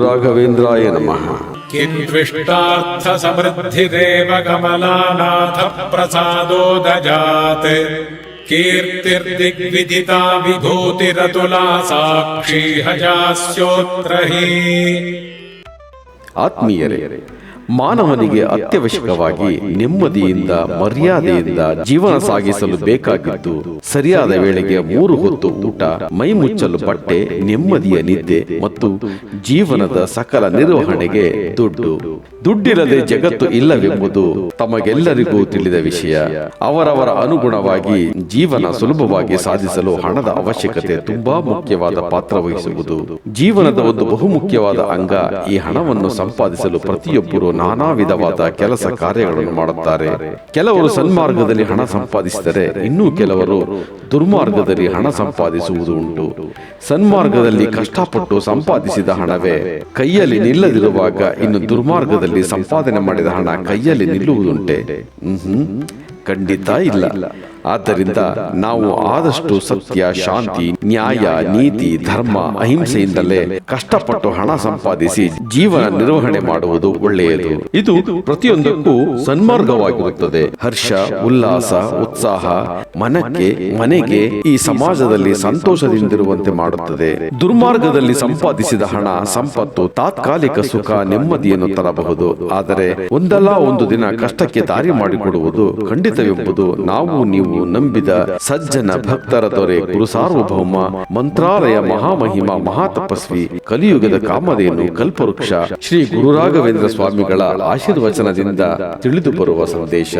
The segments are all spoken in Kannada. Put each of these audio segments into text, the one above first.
राघवेन्द्राय नमः। किन्विष्टार्थ समृद्धिदेव कमलानाथ प्रसादो दजात् कीर्तिर्दिग्विदिता विभूतिरतुला साक्षी हजास्योत्र हि आत्मीयरे। ಮಾನವನಿಗೆ ಅತ್ಯವಶ್ಯಕವಾಗಿ, ನೆಮ್ಮದಿಯಿಂದ, ಮರ್ಯಾದೆಯಿಂದ ಜೀವನ ಸಾಗಿಸಲು ಬೇಕಾಗಿದ್ದು, ಸರಿಯಾದ ವೇಳೆಗೆ ಮೂರು ಹೊತ್ತು ಊಟ ಮೈ ಮುಚ್ಚಲು ಬಟ್ಟೆ, ನೆಮ್ಮದಿಯ ನಿದ್ದೆ ಮತ್ತು ಜೀವನದ ಸಕಲ ನಿರ್ವಹಣೆಗೆ ದುಡ್ಡು. ದುಡ್ಡಿಲ್ಲದೆ ಜಗತ್ತು ಇಲ್ಲವೆಂಬುದು ತಮಗೆಲ್ಲರಿಗೂ ತಿಳಿದ ವಿಷಯ. ಅವರವರ ಅನುಗುಣವಾಗಿ ಜೀವನ ಸುಲಭವಾಗಿ ಸಾಧಿಸಲು ಹಣದ ಅವಶ್ಯಕತೆ ತುಂಬಾ ಮುಖ್ಯವಾದ ಪಾತ್ರ ವಹಿಸುವುದು. ಜೀವನದ ಒಂದು ಬಹುಮುಖ್ಯವಾದ ಅಂಗ ಈ ಹಣವನ್ನು ಸಂಪಾದಿಸಲು ಪ್ರತಿಯೊಬ್ಬರು ನಾನಾ ವಿಧವಾದ ಕೆಲಸ ಕಾರ್ಯಗಳನ್ನು ಮಾಡುತ್ತಾರೆ. ಕೆಲವರು ಸನ್ಮಾರ್ಗದಲ್ಲಿ ಹಣ ಸಂಪಾದಿಸಿದರೆ ಇನ್ನೂ ಕೆಲವರು ದುರ್ಮಾರ್ಗದಲ್ಲಿ ಹಣ ಸಂಪಾದಿಸುವುದು ಉಂಟು. ಸನ್ಮಾರ್ಗದಲ್ಲಿ ಕಷ್ಟಪಟ್ಟು ಸಂಪಾದಿಸಿದ ಹಣವೇ ಕೈಯಲ್ಲಿ ನಿಲ್ಲದಿರುವಾಗ ಇನ್ನು ದುರ್ಮಾರ್ಗದಲ್ಲಿ ಸಂಪಾದನೆ ಮಾಡಿದ ಹಣ ಕೈಯಲ್ಲಿ ನಿಲ್ಲುವುದುಂಟೆ. ಖಂಡಿತ ಇಲ್ಲ. ಆದ್ದರಿಂದ ನಾವು ಆದಷ್ಟು ಸತ್ಯ ಶಾಂತಿ ನ್ಯಾಯ ನೀತಿ ಧರ್ಮ ಅಹಿಂಸೆಯಿಂದಲೇ ಕಷ್ಟಪಟ್ಟು ಹಣ ಸಂಪಾದಿಸಿ ಜೀವನ ನಿರ್ವಹಣೆ ಮಾಡುವುದು ಒಳ್ಳೆಯದು. ಇದು ಪ್ರತಿಯೊಂದಕ್ಕೂ ಸನ್ಮಾರ್ಗವಾಗಿರುತ್ತದೆ. ಹರ್ಷ ಉಲ್ಲಾಸ ಉತ್ಸಾಹ ಮನಕ್ಕೆ ಮನೆಗೆ ಈ ಸಮಾಜದಲ್ಲಿ ಸಂತೋಷದಿಂದಿರುವಂತೆ ಮಾಡುತ್ತದೆ. ದುರ್ಮಾರ್ಗದಲ್ಲಿ ಸಂಪಾದಿಸಿದ ಹಣ ಸಂಪತ್ತು ತಾತ್ಕಾಲಿಕ ಸುಖ ನೆಮ್ಮದಿಯನ್ನು ತರಬಹುದು. ಆದರೆ ಒಂದಲ್ಲ ಒಂದು ದಿನ ಕಷ್ಟಕ್ಕೆ ದಾರಿ ಮಾಡಿಕೊಡುವುದು ಖಂಡಿತವೆಂಬುದು ನಾವು ನೀವು ನಂಬಿದ ಸಜ್ಜನ ಭಕ್ತರ ದೊರೆ ಗುರು ಸಾರ್ವಭೌಮ, ಮಂತ್ರಾಲಯ ಮಹಾಮಹಿಮ, ಮಹಾತಪಸ್ವಿ, ಕಲಿಯುಗದ ಕಾಮಧೇನು, ಕಲ್ಪವೃಕ್ಷ, ಶ್ರೀ ಗುರು ರಾಘವೇಂದ್ರ ಸ್ವಾಮಿಗಳ ಆಶೀರ್ವಚನದಿಂದ ತಿಳಿದು ಬರುವ ಸಂದೇಶ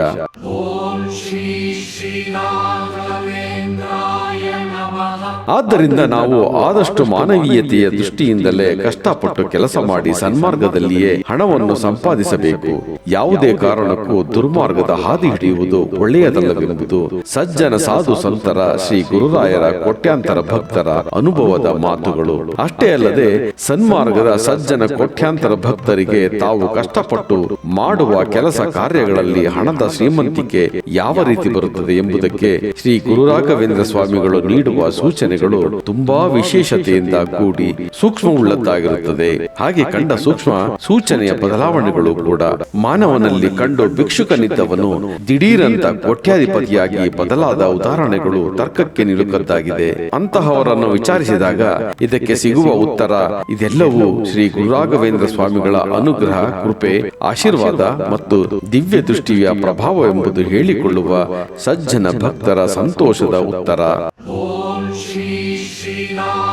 ಆದ್ದರಿಂದ ನಾವು ಆದಷ್ಟು ಮಾನವೀಯತೆಯ ದೃಷ್ಟಿಯಿಂದಲೇ ಕಷ್ಟಪಟ್ಟು ಕೆಲಸ ಮಾಡಿ ಸನ್ಮಾರ್ಗದಲ್ಲಿಯೇ ಹಣವನ್ನು ಸಂಪಾದಿಸಬೇಕು. ಯಾವುದೇ ಕಾರಣಕ್ಕೂ ದುರ್ಮಾರ್ಗದ ಹಾದಿ ಹಿಡಿಯುವುದು ಒಳ್ಳೆಯದಲ್ಲವೆಂಬುದು ಸಜ್ಜನ ಸಾಧು ಸಂತರ ಶ್ರೀ ಗುರುರಾಯರ ಕೋಟ್ಯಾಂತರ ಭಕ್ತರ ಅನುಭವದ ಮಾತುಗಳು. ಅಷ್ಟೇ ಅಲ್ಲದೆ ಸನ್ಮಾರ್ಗದ ಸಜ್ಜನ ಕೋಟ್ಯಾಂತರ ಭಕ್ತರಿಗೆ ತಾವು ಕಷ್ಟಪಟ್ಟು ಮಾಡುವ ಕೆಲಸ ಕಾರ್ಯಗಳಲ್ಲಿ ಹಣದ ಶ್ರೀಮಂತಿಕೆ ಯಾವ ರೀತಿ ಬರುತ್ತದೆ ಎಂಬುದಕ್ಕೆ ಶ್ರೀ ಗುರುರಾಘವೇಂದ್ರ ಸ್ವಾಮಿಗಳು ನೀಡುವ ಸೂಚನೆಗಳು ತುಂಬಾ ವಿಶೇಷತೆಯಿಂದ ಕೂಡಿ ಸೂಕ್ಷ್ಮವುಳ್ಳದ್ದಾಗಿರುತ್ತದೆ. ಹಾಗೆ ಕಂಡ ಸೂಕ್ಷ್ಮ ಸೂಚನೆಯ ಬದಲಾವಣೆಗಳು ಕೂಡ ಮಾನವನಲ್ಲಿ ಕಂಡು ಭಿಕ್ಷುಕನಿದ್ದವನು ದಿಢೀರಂತ ಕೋಟ್ಯಾಧಿಪತಿಯಾಗಿ ಬದಲಾದ ಉದಾಹರಣೆಗಳು ತರ್ಕಕ್ಕೆ ನಿಲುಕದ್ದಾಗಿದೆ. ಅಂತಹವರನ್ನು ವಿಚಾರಿಸಿದಾಗ ಇದಕ್ಕೆ ಸಿಗುವ ಉತ್ತರ ಇದೆಲ್ಲವೂ ಶ್ರೀ ಗುರುರಾಘವೇಂದ್ರ ಸ್ವಾಮಿಗಳ ಅನುಗ್ರಹ ಕೃಪೆ ಆಶೀರ್ವಾದ ಮತ್ತು ದಿವ್ಯ ದೃಷ್ಟಿಯ ಪ್ರಭಾವ ಎಂಬುದು ಹೇಳಿಕೊಳ್ಳುವ ಸಜ್ಜನ ಭಕ್ತರ ಸಂತೋಷದ ಉತ್ತರ. on.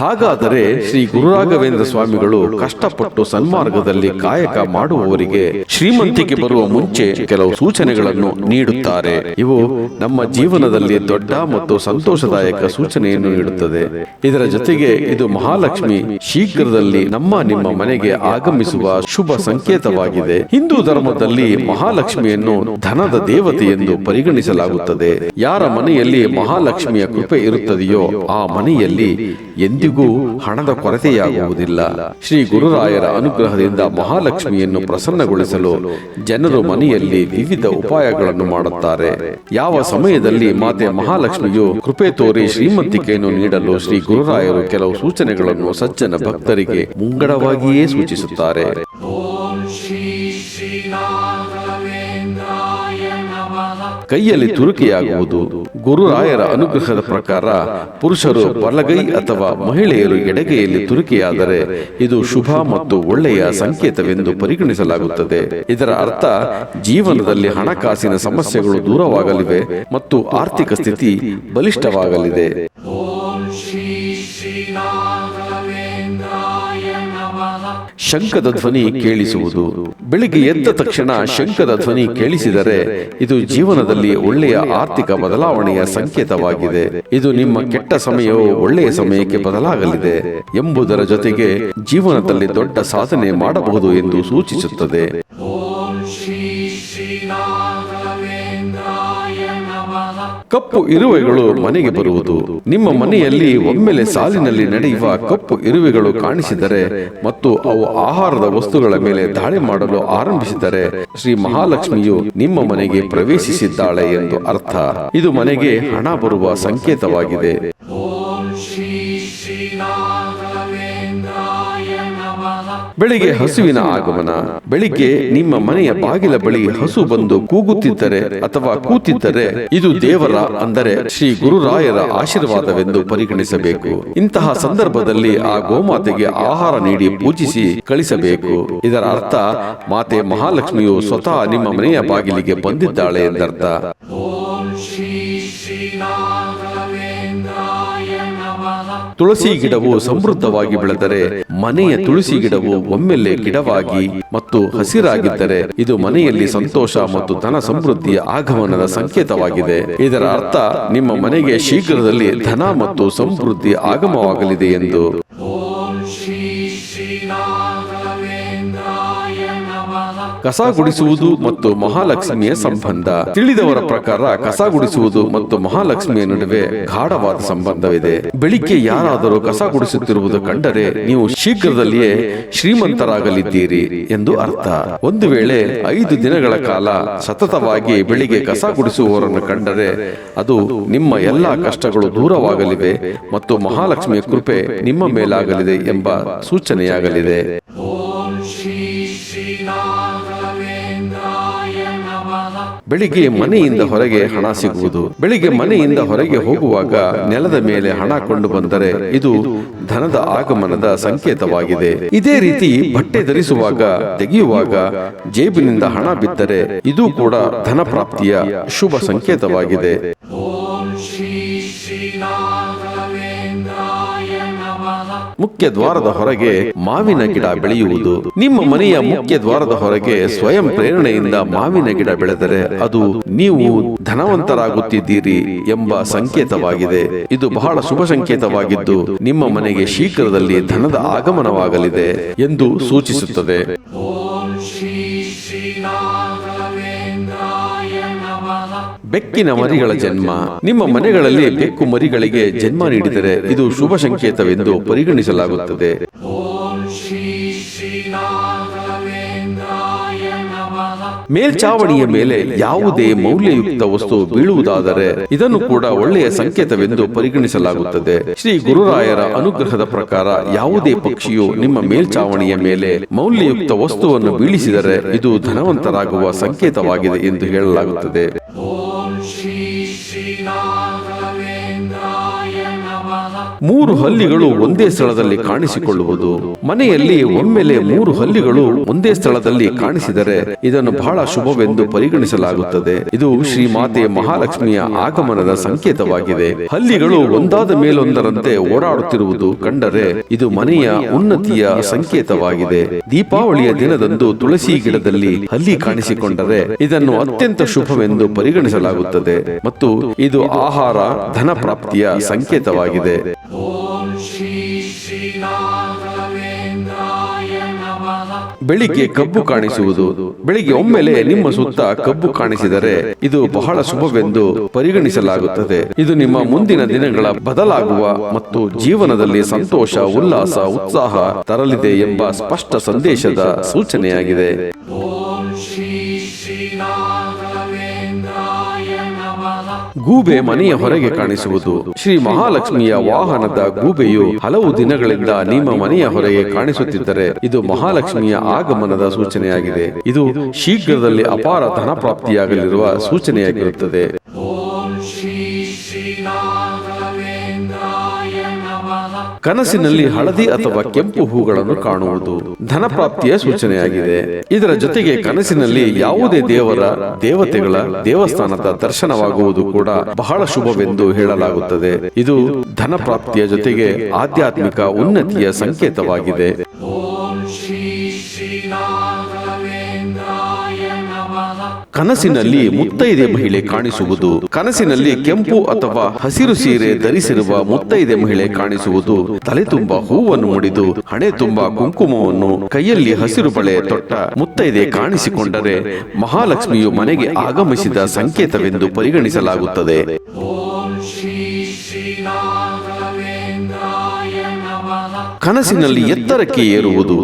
ಹಾಗಾದರೆ ಶ್ರೀ ಗುರುರಾಘವೇಂದ್ರ ಸ್ವಾಮಿಗಳು ಕಷ್ಟಪಟ್ಟು ಸನ್ಮಾರ್ಗದಲ್ಲಿ ಕಾಯಕ ಮಾಡುವವರಿಗೆ ಶ್ರೀಮಂತಿಕೆ ಬರುವ ಮುಂಚೆ ಕೆಲವು ಸೂಚನೆಗಳನ್ನು ನೀಡುತ್ತಾರೆ. ಇವು ನಮ್ಮ ಜೀವನದಲ್ಲಿ ದೊಡ್ಡ ಮತ್ತು ಸಂತೋಷದಾಯಕ ಸೂಚನೆಯನ್ನು ನೀಡುತ್ತದೆ. ಇದರ ಜೊತೆಗೆ ಇದು ಮಹಾಲಕ್ಷ್ಮಿ ಶೀಘ್ರದಲ್ಲಿ ನಮ್ಮ ನಿಮ್ಮ ಮನೆಗೆ ಆಗಮಿಸುವ ಶುಭ ಸಂಕೇತವಾಗಿದೆ. ಹಿಂದೂ ಧರ್ಮದಲ್ಲಿ ಮಹಾಲಕ್ಷ್ಮಿಯನ್ನು ಧನದ ದೇವತೆ ಎಂದು ಪರಿಗಣಿಸಲಾಗುತ್ತದೆ. ಯಾರ ಮನೆಯಲ್ಲಿ ಮಹಾಲಕ್ಷ್ಮಿಯ ಕೃಪೆ ಇರುತ್ತದೆಯೋ ಆ ಮನೆಯಲ್ಲಿ ಎಂದಿಗೂ ಹಣದ ಕೊರತೆಯಾಗುವುದಿಲ್ಲ. ಶ್ರೀ ಗುರುರಾಯರ ಅನುಗ್ರಹದಿಂದ ಮಹಾಲಕ್ಷ್ಮಿಯನ್ನು ಪ್ರಸನ್ನಗೊಳಿಸಲು ಜನರು ಮನೆಯಲ್ಲಿ ವಿವಿಧ ಉಪಾಯಗಳನ್ನು ಮಾಡುತ್ತಾರೆ. ಯಾವ ಸಮಯದಲ್ಲಿ ಮಾತೆ ಮಹಾಲಕ್ಷ್ಮಿಯು ಕೃಪೆ ತೋರಿ ಶ್ರೀಮಂತಿಕೆಯನ್ನು ನೀಡಲು ಶ್ರೀ ಗುರುರಾಯರು ಕೆಲವು ಸೂಚನೆಗಳನ್ನು ಸಜ್ಜನ ಭಕ್ತರಿಗೆ ಮುಂಗಡವಾಗಿಯೇ ಸೂಚಿಸುತ್ತಾರೆ. ಕೈಯಲ್ಲಿ ತುರುಕಿಯಾಗುವುದು ಗುರುರಾಯರ ಅನುಗ್ರಹದ ಪ್ರಕಾರ ಪುರುಷರು ಬಲಗೈ ಅಥವಾ ಮಹಿಳೆಯರು ಎಡಗೈಯಲ್ಲಿ ತುರುಕಿಯಾದರೆ ಇದು ಶುಭ ಮತ್ತು ಒಳ್ಳೆಯ ಸಂಕೇತವೆಂದು ಪರಿಗಣಿಸಲಾಗುತ್ತದೆ. ಇದರ ಅರ್ಥ ಜೀವನದಲ್ಲಿ ಹಣಕಾಸಿನ ಸಮಸ್ಯೆಗಳು ದೂರವಾಗಲಿವೆ ಮತ್ತು ಆರ್ಥಿಕ ಸ್ಥಿತಿ ಬಲಿಷ್ಠವಾಗಲಿದೆ. ಶಂಖದ ಧ್ವನಿ ಕೇಳಿಸುವುದು. ಬೆಳಿಗ್ಗೆ ಎದ್ದ ತಕ್ಷಣ ಶಂಖದ ಧ್ವನಿ ಕೇಳಿಸಿದರೆ ಇದು ಜೀವನದಲ್ಲಿ ಒಳ್ಳೆಯ ಆರ್ಥಿಕ ಬದಲಾವಣೆಯ ಸಂಕೇತವಾಗಿದೆ. ಇದು ನಿಮ್ಮ ಕೆಟ್ಟ ಸಮಯವು ಒಳ್ಳೆಯ ಸಮಯಕ್ಕೆ ಬದಲಾಗಲಿದೆ ಎಂಬುದರ ಜೊತೆಗೆ ಜೀವನದಲ್ಲಿ ದೊಡ್ಡ ಸಾಧನೆ ಮಾಡಬಹುದು ಎಂದು ಸೂಚಿಸುತ್ತದೆ. ಕಪ್ಪು ಇರುವೆಗಳು ಮನೆಗೆ ಬರುವುದು. ನಿಮ್ಮ ಮನೆಯಲ್ಲಿ ಒಮ್ಮೆಲೆ ಸಾಲಿನಲ್ಲಿ ನಡೆಯುವ ಕಪ್ಪು ಇರುವೆಗಳು ಕಾಣಿಸಿದರೆ ಮತ್ತು ಅವು ಆಹಾರದ ವಸ್ತುಗಳ ಮೇಲೆ ದಾಳಿ ಮಾಡಲು ಆರಂಭಿಸಿದರೆ ಶ್ರೀ ಮಹಾಲಕ್ಷ್ಮಿಯು ನಿಮ್ಮ ಮನೆಗೆ ಪ್ರವೇಶಿಸಿದ್ದಾಳೆ ಎಂದು ಅರ್ಥ. ಇದು ಮನೆಗೆ ಹಣ ಬರುವ ಸಂಕೇತವಾಗಿದೆ. ಬೆಳಿಗ್ಗೆ ಹಸುವಿನ ಆಗಮನ. ಬೆಳಿಗ್ಗೆ ನಿಮ್ಮ ಮನೆಯ ಬಾಗಿಲ ಬಳಿ ಹಸು ಬಂದು ಕೂಗುತ್ತಿದ್ದರೆ ಅಥವಾ ಕೂತಿದ್ದರೆ ಇದು ದೇವರ ಅಂದರೆ ಶ್ರೀ ಗುರುರಾಯರ ಆಶೀರ್ವಾದವೆಂದು ಪರಿಗಣಿಸಬೇಕು. ಇಂತಹ ಸಂದರ್ಭದಲ್ಲಿ ಆ ಗೋಮಾತೆಗೆ ಆಹಾರ ನೀಡಿ ಪೂಜಿಸಿ ಕಳಿಸಬೇಕು. ಇದರ ಅರ್ಥ ಮಾತೆ ಮಹಾಲಕ್ಷ್ಮಿಯು ಸ್ವತಃ ನಿಮ್ಮ ಮನೆಯ ಬಾಗಿಲಿಗೆ ಬಂದಿದ್ದಾಳೆ ಎಂದರ್ಥ. ತುಳಸಿ ಗಿಡವು ಸಮೃದ್ಧವಾಗಿ ಬೆಳೆದರೆ ಮನೆಯ ತುಳಸಿ ಗಿಡವು ಒಮ್ಮೆಲೆ ಗಿಡವಾಗಿ ಮತ್ತು ಹಸಿರಾಗಿದ್ದರೆ ಇದು ಮನೆಯಲ್ಲಿ ಸಂತೋಷ ಮತ್ತು ಧನ ಸಮೃದ್ಧಿಯ ಆಗಮನದ ಸಂಕೇತವಾಗಿದೆ. ಇದರ ಅರ್ಥ ನಿಮ್ಮ ಮನೆಗೆ ಶೀಘ್ರದಲ್ಲಿ ಧನ ಮತ್ತು ಸಮೃದ್ಧಿ ಆಗಮವಾಗಲಿದೆ ಎಂದು. ಕಸ ಗುಡಿಸುವುದು ಮತ್ತು ಮಹಾಲಕ್ಷ್ಮಿಯ ಸಂಬಂಧ. ತಿಳಿದವರ ಪ್ರಕಾರ ಕಸ ಗುಡಿಸುವುದು ಮತ್ತು ಮಹಾಲಕ್ಷ್ಮಿಯ ನಡುವೆ ಗಾಢವಾದ ಸಂಬಂಧವಿದೆ. ಬೆಳಿಗ್ಗೆ ಯಾರಾದರೂ ಕಸ ಗುಡಿಸುತ್ತಿರುವುದು ಕಂಡರೆ ನೀವು ಶೀಘ್ರದಲ್ಲಿಯೇ ಶ್ರೀಮಂತರಾಗಲಿದ್ದೀರಿ ಎಂದು ಅರ್ಥ. ಒಂದು ವೇಳೆ ಐದು ದಿನಗಳ ಕಾಲ ಸತತವಾಗಿ ಬೆಳಿಗ್ಗೆ ಕಸ ಗುಡಿಸುವವರನ್ನು ಕಂಡರೆ ಅದು ನಿಮ್ಮ ಎಲ್ಲಾ ಕಷ್ಟಗಳು ದೂರವಾಗಲಿವೆ ಮತ್ತು ಮಹಾಲಕ್ಷ್ಮಿಯ ಕೃಪೆ ನಿಮ್ಮ ಮೇಲಾಗಲಿದೆ ಎಂಬ ಸೂಚನೆಯಾಗಲಿದೆ. ಬೆಳಿಗ್ಗೆ ಮನೆಯಿಂದ ಹೊರಗೆ ಹಣ ಸಿಗುವುದು. ಬೆಳಿಗ್ಗೆ ಮನೆಯಿಂದ ಹೊರಗೆ ಹೋಗುವಾಗ ನೆಲದ ಮೇಲೆ ಹಣ ಕೊಂಡು ಬಂದರೆ ಇದು ಧನದ ಆಗಮನದ ಸಂಕೇತವಾಗಿದೆ. ಇದೇ ರೀತಿ ಬಟ್ಟೆ ಧರಿಸುವಾಗ ತೆಗೆಯುವಾಗ ಜೇಬಿನಿಂದ ಹಣ ಬಿದ್ದರೆ ಇದು ಕೂಡ ಧನ ಪ್ರಾಪ್ತಿಯ ಶುಭ ಸಂಕೇತವಾಗಿದೆ. ಮುಖ್ಯ ದ್ವಾರದ ಹೊರಗೆ ಮಾವಿನ ಗಿಡ ಬೆಳೆಯುವುದು. ನಿಮ್ಮ ಮನೆಯ ಮುಖ್ಯ ದ್ವಾರದ ಹೊರಗೆ ಸ್ವಯಂ ಪ್ರೇರಣೆಯಿಂದ ಮಾವಿನ ಗಿಡ ಬೆಳೆದರೆ ಅದು ನೀವು ಧನವಂತರಾಗುತ್ತಿದ್ದೀರಿ ಎಂಬ ಸಂಕೇತವಾಗಿದೆ. ಇದು ಬಹಳ ಶುಭ ಸಂಕೇತವಾಗಿದ್ದು ನಿಮ್ಮ ಮನೆಗೆ ಶೀಘ್ರದಲ್ಲಿ ಧನದ ಆಗಮನವಾಗಲಿದೆ ಎಂದು ಸೂಚಿಸುತ್ತದೆ. ಬೆಕ್ಕಿನ ಮರಿಗಳ ಜನ್ಮ. ನಿಮ್ಮ ಮನೆಗಳಲ್ಲಿ ಬೆಕ್ಕು ಮರಿಗಳಿಗೆ ಜನ್ಮ ನೀಡಿದರೆ ಇದು ಶುಭ ಸಂಕೇತವೆಂದು ಪರಿಗಣಿಸಲಾಗುತ್ತದೆ. ಮೇಲ್ಚಾವಣಿಯ ಮೇಲೆ ಯಾವುದೇ ಮೌಲ್ಯಯುಕ್ತ ವಸ್ತು ಬೀಳುವುದಾದರೆ ಇದನ್ನು ಕೂಡ ಒಳ್ಳೆಯ ಸಂಕೇತವೆಂದು ಪರಿಗಣಿಸಲಾಗುತ್ತದೆ. ಶ್ರೀ ಗುರುರಾಯರ ಅನುಗ್ರಹದ ಪ್ರಕಾರ ಯಾವುದೇ ಪಕ್ಷಿಯು ನಿಮ್ಮ ಮೇಲ್ಚಾವಣಿಯ ಮೇಲೆ ಮೌಲ್ಯಯುಕ್ತ ವಸ್ತುವನ್ನು ಬೀಳಿಸಿದರೆ ಇದು ಧನವಂತರಾಗುವ ಸಂಕೇತವಾಗಿದೆ ಎಂದು ಹೇಳಲಾಗುತ್ತದೆ. ಮೂರು ಹಲ್ಲಿಗಳು ಒಂದೇ ಸ್ಥಳದಲ್ಲಿ ಕಾಣಿಸಿಕೊಳ್ಳುವುದು. ಮನೆಯಲ್ಲಿ ಒಮ್ಮೆಲೆ ಮೂರು ಹಲ್ಲಿಗಳು ಒಂದೇ ಸ್ಥಳದಲ್ಲಿ ಕಾಣಿಸಿದರೆ ಇದನ್ನು ಬಹಳ ಶುಭವೆಂದು ಪರಿಗಣಿಸಲಾಗುತ್ತದೆ. ಇದು ಶ್ರೀ ಮಾತೆ ಮಹಾಲಕ್ಷ್ಮಿಯ ಆಗಮನದ ಸಂಕೇತವಾಗಿದೆ. ಹಲ್ಲಿಗಳು ಒಂದಾದ ಮೇಲೊಂದರಂತೆ ಓಡಾಡುತ್ತಿರುವುದು ಕಂಡರೆ ಇದು ಮನೆಯ ಉನ್ನತಿಯ ಸಂಕೇತವಾಗಿದೆ. ದೀಪಾವಳಿಯ ದಿನದಂದು ತುಳಸಿ ಗಿಡದಲ್ಲಿ ಹಲ್ಲಿ ಕಾಣಿಸಿಕೊಂಡರೆ ಇದನ್ನು ಅತ್ಯಂತ ಶುಭವೆಂದು ಪರಿಗಣಿಸಲಾಗುತ್ತದೆ. ಮತ್ತು ಇದು ಆಹಾರ ಧನ ಪ್ರಾಪ್ತಿಯ ಸಂಕೇತವಾಗಿದೆ. ಬೆಳಿಗ್ಗೆ ಕಬ್ಬು ಕಾಣಿಸುವುದು. ಬೆಳಿಗ್ಗೆ ಒಮ್ಮೆಲೆ ನಿಮ್ಮ ಸುತ್ತ ಕಬ್ಬು ಕಾಣಿಸಿದರೆ ಇದು ಬಹಳ ಶುಭವೆಂದು ಪರಿಗಣಿಸಲಾಗುತ್ತದೆ. ಇದು ನಿಮ್ಮ ಮುಂದಿನ ದಿನಗಳ ಬದಲಾಗುವ ಮತ್ತು ಜೀವನದಲ್ಲಿ ಸಂತೋಷ, ಉಲ್ಲಾಸ, ಉತ್ಸಾಹ ತರಲಿದೆ ಎಂಬ ಸ್ಪಷ್ಟ ಸಂದೇಶದ ಸೂಚನೆಯಾಗಿದೆ. ಗೂಬೆ ಮನೆಯ ಹೊರಗೆ ಕಾಣಿಸುವುದು. ಶ್ರೀ ಮಹಾಲಕ್ಷ್ಮಿಯ ವಾಹನದ ಗೂಬೆಯು ಹಲವು ದಿನಗಳಿಂದ ನಿಮ್ಮ ಮನೆಯ ಹೊರಗೆ ಕಾಣಿಸುತ್ತಿದ್ದರೆ ಇದು ಮಹಾಲಕ್ಷ್ಮಿಯ ಆಗಮನದ ಸೂಚನೆಯಾಗಿದೆ. ಇದು ಶೀಘ್ರದಲ್ಲಿ ಅಪಾರ ಧನ ಪ್ರಾಪ್ತಿಯಾಗಲಿರುವ ಸೂಚನೆಯಾಗಿರುತ್ತದೆ. ಕನಸಿನಲ್ಲಿ ಹಳದಿ ಅಥವಾ ಕೆಂಪು ಹೂಗಳನ್ನು ಕಾಣುವುದು ಧನ ಪ್ರಾಪ್ತಿಯ ಸೂಚನೆಯಾಗಿದೆ. ಇದರ ಜೊತೆಗೆ ಕನಸಿನಲ್ಲಿ ಯಾವುದೇ ದೇವರ, ದೇವತೆಗಳ ದೇವಸ್ಥಾನದ ದರ್ಶನವಾಗುವುದು ಕೂಡ ಬಹಳ ಶುಭವೆಂದು ಹೇಳಲಾಗುತ್ತದೆ. ಇದು ಧನ ಪ್ರಾಪ್ತಿಯ ಜೊತೆಗೆ ಆಧ್ಯಾತ್ಮಿಕ ಉನ್ನತಿಯ ಸಂಕೇತವಾಗಿದೆ. ಕನಸಿನಲ್ಲಿ ಮುತ್ತೈದೆ ಮಹಿಳೆ ಕಾಣಿಸುವುದು. ಕನಸಿನಲ್ಲಿ ಕೆಂಪು ಅಥವಾ ಹಸಿರು ಸೀರೆ ಧರಿಸಿರುವ ಮುತ್ತೈದೆ ಮಹಿಳೆ ಕಾಣಿಸುವುದು. ತಲೆ ತುಂಬ ಹೂವನ್ನು ಮುಡಿದು ಹಣೆ ತುಂಬ ಕುಂಕುಮವನ್ನು ಕೈಯಲ್ಲಿ ಹಸಿರು ಬಳೆ ತೊಟ್ಟ ಮುತ್ತೈದೆ ಕಾಣಿಸಿಕೊಂಡರೆ ಮಹಾಲಕ್ಷ್ಮಿಯು ಮನೆಗೆ ಆಗಮಿಸಿದ ಸಂಕೇತವೆಂದು ಪರಿಗಣಿಸಲಾಗುತ್ತದೆ. ಕನಸಿನಲ್ಲಿ ಎತ್ತರಕ್ಕೆ ಏರುವುದು.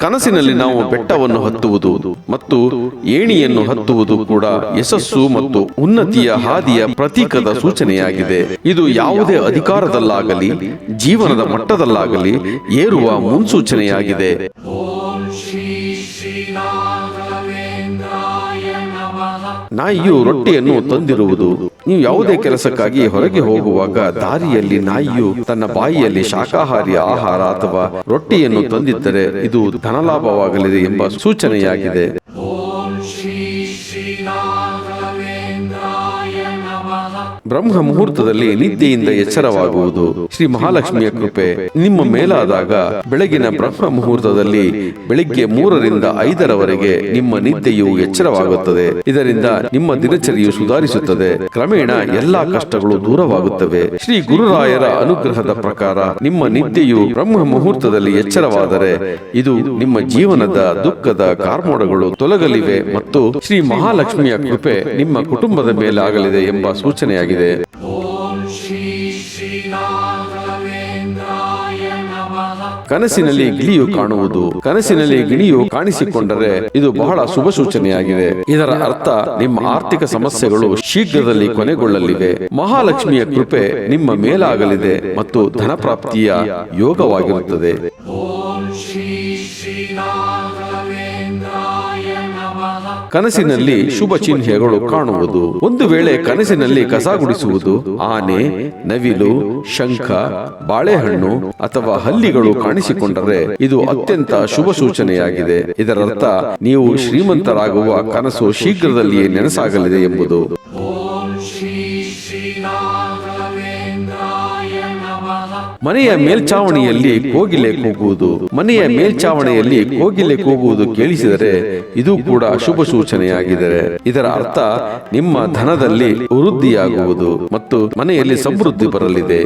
ಕನಸಿನಲ್ಲಿ ನಾವು ಬೆಟ್ಟವನ್ನು ಹತ್ತುವುದು ಮತ್ತು ಏಣಿಯನ್ನು ಹತ್ತುವುದು ಕೂಡ ಯಶಸ್ಸು ಮತ್ತು ಉನ್ನತಿಯ ಹಾದಿಯ ಪ್ರತೀಕದ ಸೂಚನೆಯಾಗಿದೆ. ಇದು ಯಾವುದೇ ಅಧಿಕಾರದಲ್ಲಾಗಲಿ ಜೀವನದ ಮಟ್ಟದಲ್ಲಾಗಲಿ ಏರುವ ಮುನ್ಸೂಚನೆಯಾಗಿದೆ. ನಾಯಿಯು ರೊಟ್ಟಿಯನ್ನು ತಂದಿರುವುದು. ನೀವು ಯಾವುದೇ ಕೆಲಸಕ್ಕಾಗಿ ಹೊರಗೆ ಹೋಗುವಾಗ ದಾರಿಯಲ್ಲಿ ನಾಯಿಯು ತನ್ನ ಬಾಯಿಯಲ್ಲಿ ಶಾಕಾಹಾರಿ ಆಹಾರ ಅಥವಾ ರೊಟ್ಟಿಯನ್ನು ತಂದಿದ್ದರೆ ಇದು ಧನಲಾಭವಾಗಲಿದೆ ಎಂಬ ಸೂಚನೆಯಾಗಿದೆ. ಬ್ರಹ್ಮ ಮುಹೂರ್ತದಲ್ಲಿ ನಿದ್ದೆಯಿಂದ ಎಚ್ಚರವಾಗುವುದು. ಶ್ರೀ ಮಹಾಲಕ್ಷ್ಮಿಯ ಕೃಪೆ. ನಿಮ್ಮ ಮೇಲಾದಾಗ ಬೆಳಗಿನ ಬ್ರಹ್ಮ ಮುಹೂರ್ತದಲ್ಲಿ ಬೆಳಿಗ್ಗೆ ಮೂರರಿಂದ ಐದರವರೆಗೆ ನಿಮ್ಮ ನಿದ್ದೆಯು ಎಚ್ಚರವಾಗುತ್ತದೆ. ಇದರಿಂದ ನಿಮ್ಮ ದಿನಚರಿಯು ಸುಧಾರಿಸುತ್ತದೆ. ಕ್ರಮೇಣ ಎಲ್ಲಾ ಕಷ್ಟಗಳು ದೂರವಾಗುತ್ತವೆ. ಶ್ರೀ ಗುರುರಾಯರ ಅನುಗ್ರಹದ ಪ್ರಕಾರ ನಿಮ್ಮ ನಿದ್ದೆಯು ಬ್ರಹ್ಮ ಮುಹೂರ್ತದಲ್ಲಿ ಎಚ್ಚರವಾದರೆ ಇದು ನಿಮ್ಮ ಜೀವನದ ದುಃಖದ ಕಾರ್ಮೋಡಗಳು ತೊಲಗಲಿವೆ ಮತ್ತು ಶ್ರೀ ಮಹಾಲಕ್ಷ್ಮಿಯ ಕೃಪೆ ನಿಮ್ಮ ಕುಟುಂಬದ ಮೇಲೆ ಆಗಲಿದೆ ಎಂಬ ಸೂಚನೆಯಾಗಿದೆ. ಕನಸಿನಲ್ಲಿ ಗಿಳಿಯು ಕಾಣುವುದು, ಕನಸಿನಲ್ಲಿ ಗಿಳಿಯು ಕಾಣಿಸಿಕೊಂಡರೆ ಇದು ಬಹಳ ಶುಭ ಸೂಚನೆಯಾಗಿದೆ. ಇದರ ಅರ್ಥ ನಿಮ್ಮ ಆರ್ಥಿಕ ಸಮಸ್ಯೆಗಳು ಶೀಘ್ರದಲ್ಲಿ ಕೊನೆಗೊಳ್ಳಲಿವೆ. ಮಹಾಲಕ್ಷ್ಮಿಯ ಕೃಪೆ ನಿಮ್ಮ ಮೇಲಾಗಲಿದೆ ಮತ್ತು ಧನ ಪ್ರಾಪ್ತಿಯ ಯೋಗವಾಗಿರುತ್ತದೆ. ಕನಸಿನಲ್ಲಿ ಶುಭ ಚಿಹ್ನೆಗಳು ಕಾಣುವುದು. ಒಂದು ವೇಳೆ ಕನಸಿನಲ್ಲಿ ಕಸ ಗುಡಿಸುವುದು, ಆನೆ, ನವಿಲು, ಶಂಖ, ಬಾಳೆಹಣ್ಣು ಅಥವಾ ಹಲ್ಲಿಗಳು ಕಾಣಿಸಿಕೊಂಡರೆ ಇದು ಅತ್ಯಂತ ಶುಭ ಸೂಚನೆಯಾಗಿದೆ. ಇದರರ್ಥ, ನೀವು ಶ್ರೀಮಂತರಾಗುವ ಕನಸು ಶೀಘ್ರದಲ್ಲಿಯೇ ನೆನಸಾಗಲಿದೆ ಎಂಬುದು. ಮನೆಯ ಮೇಲ್ಚಾವಣಿಯಲ್ಲಿ ಕೋಗಿಲೆ ಕೂಗುವುದು. ಮನೆಯ ಮೇಲ್ಚಾವಣಿಯಲ್ಲಿ ಕೋಗಿಲೆ ಕೂಗುವುದು ಕೇಳಿಸಿದರೆ ಇದು ಕೂಡ ಶುಭ ಸೂಚನೆಯಾಗಿದೆ ಇದರ ಅರ್ಥ ನಿಮ್ಮ ಧನದಲ್ಲಿ ವೃದ್ಧಿಯಾಗುವುದು ಮತ್ತು ಮನೆಯಲ್ಲಿ ಸಮೃದ್ಧಿ ಬರಲಿದೆ.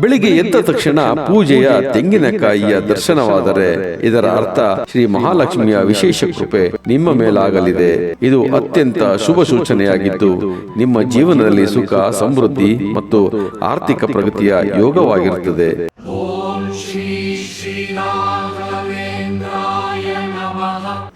ಬೆಳಿಗ್ಗೆ ಎದ್ದ ತಕ್ಷಣ ಪೂಜೆಯ ತೆಂಗಿನಕಾಯಿಯ ದರ್ಶನವಾದರೆ ಇದರ ಅರ್ಥ ಶ್ರೀ ಮಹಾಲಕ್ಷ್ಮಿಯ ವಿಶೇಷ ಕೃಪೆ ನಿಮ್ಮ ಮೇಲಾಗಲಿದೆ. ಇದು ಅತ್ಯಂತ ಶುಭ ಸೂಚನೆಯಾಗಿದ್ದು ನಿಮ್ಮ ಜೀವನದಲ್ಲಿ ಸುಖ ಸಮೃದ್ಧಿ ಮತ್ತು ಆರ್ಥಿಕ ಪ್ರಗತಿಯ ಯೋಗವಾಗಿರುತ್ತದೆ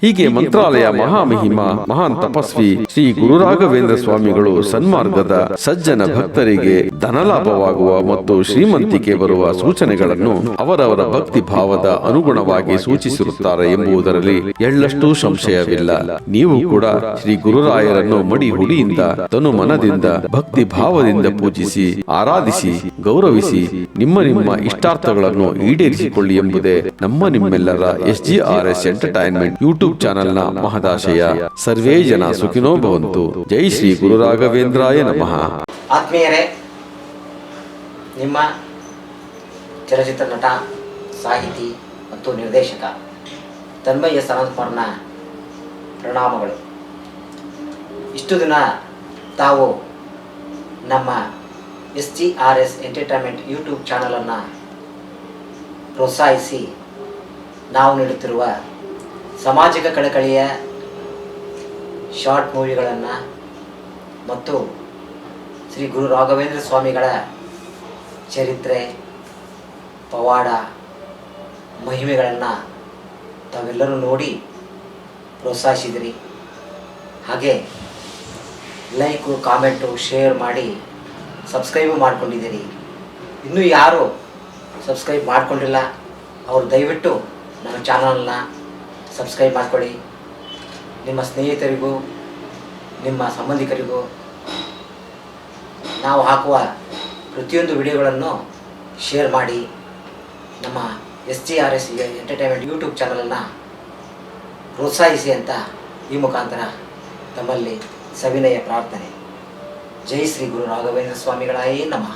ಹೀಗೆ ಮಂತ್ರಾಲಯ ಮಹಾಮಹಿಮ ಮಹಾನ್ ತಪಸ್ವಿ ಶ್ರೀ ಗುರುರಾಘವೇಂದ್ರ ಸ್ವಾಮಿಗಳು ಸನ್ಮಾರ್ಗದ ಸಜ್ಜನ ಭಕ್ತರಿಗೆ ಧನಲಾಭವಾಗುವ ಮತ್ತು ಶ್ರೀಮಂತಿಕೆ ಬರುವ ಸೂಚನೆಗಳನ್ನು ಅವರವರ ಭಕ್ತಿ ಭಾವದ ಅನುಗುಣವಾಗಿ ಸೂಚಿಸಿರುತ್ತಾರೆ ಎಂಬುದರಲ್ಲಿ ಎಳ್ಳಷ್ಟು ಸಂಶಯವಿಲ್ಲ. ನೀವು ಕೂಡ ಶ್ರೀ ಗುರುರಾಯರನ್ನು ಮಡಿ ಹುಡಿಯಿಂದ ತನು ಮನದಿಂದ ಭಕ್ತಿ ಭಾವದಿಂದ ಪೂಜಿಸಿ ಆರಾಧಿಸಿ ಗೌರವಿಸಿ ನಿಮ್ಮ ನಿಮ್ಮ ಇಷ್ಟಾರ್ಥಗಳನ್ನು ಈಡೇರಿಸಿಕೊಳ್ಳಿ ಎಂಬುದೇ ನಮ್ಮ ನಿಮ್ಮೆಲ್ಲರ S G R S entertainment. YouTube ಚಾನೆಲ್ನ ಮಹದಾಶಯ ಸರ್ವೇ ಜನ ಸುಖಿನೋ ಭವಂತು. ಜೈ ಶ್ರೀ ಗುರು ರಾಘವೇಂದ್ರಾಯ ನಮಃ. ಆತ್ಮೀಯರೇ ನಿಮ್ಮ ಚಲಚಿತ್ರ ನಟ ಸಾಹಿತಿ ಮತ್ತು ನಿರ್ದೇಶಕ ತನ್ಮಯ್ಯ ಸನತ್ಕುಮಾರ್ನ ಪ್ರಣಾಮಗಳು. ಇಷ್ಟು ದಿನ ತಾವು ನಮ್ಮ S G R S entertainment YouTube ಚಾನಲನ್ನು ಪ್ರೋತ್ಸಾಹಿಸಿ ನಾವು ನೀಡುತ್ತಿರುವ ಸಾಮಾಜಿಕ ಕಳಕಳಿಯ ಶಾರ್ಟ್ ಮೂವಿಗಳನ್ನು ಮತ್ತು ಶ್ರೀ ಗುರು ರಾಘವೇಂದ್ರ ಸ್ವಾಮಿಗಳ ಚರಿತ್ರೆ, ಪವಾಡ, ಮಹಿಮೆಗಳನ್ನು ತಾವೆಲ್ಲರೂ ನೋಡಿ ಪ್ರೋತ್ಸಾಹಿಸಿದಿರಿ. ಹಾಗೆ ಲೈಕು, ಕಾಮೆಂಟು, ಶೇರ್ ಮಾಡಿ ಸಬ್ಸ್ಕ್ರೈಬು ಮಾಡಿಕೊಂಡಿದ್ದೀರಿ. ಇನ್ನೂ ಯಾರು ಸಬ್ಸ್ಕ್ರೈಬ್ ಮಾಡಿಕೊಂಡಿಲ್ಲ, ಅವರು ದಯವಿಟ್ಟು ನಮ್ಮ ಚಾನಲ್ನ ಸಬ್ಸ್ಕ್ರೈಬ್ ಮಾಡ್ಕೊಳ್ಳಿ. ನಿಮ್ಮ ಸ್ನೇಹಿತರಿಗೂ, ನಿಮ್ಮ ಸಂಬಂಧಿಕರಿಗೂ ನಾವು ಹಾಕುವ ಪ್ರತಿಯೊಂದು ವಿಡಿಯೋಗಳನ್ನು ಶೇರ್ ಮಾಡಿ. ನಮ್ಮ S G R S entertainment YouTube ಚಾನಲನ್ನು ಪ್ರೋತ್ಸಾಹಿಸಿ ಅಂತ ಈ ಮುಖಾಂತರ ತಮ್ಮಲ್ಲಿ ಸವಿನಯ ಪ್ರಾರ್ಥನೆ. ಜೈ ಶ್ರೀ ಗುರು ರಾಘವೇಂದ್ರ ಸ್ವಾಮಿಗಳಾಯೇ ನಮಃ.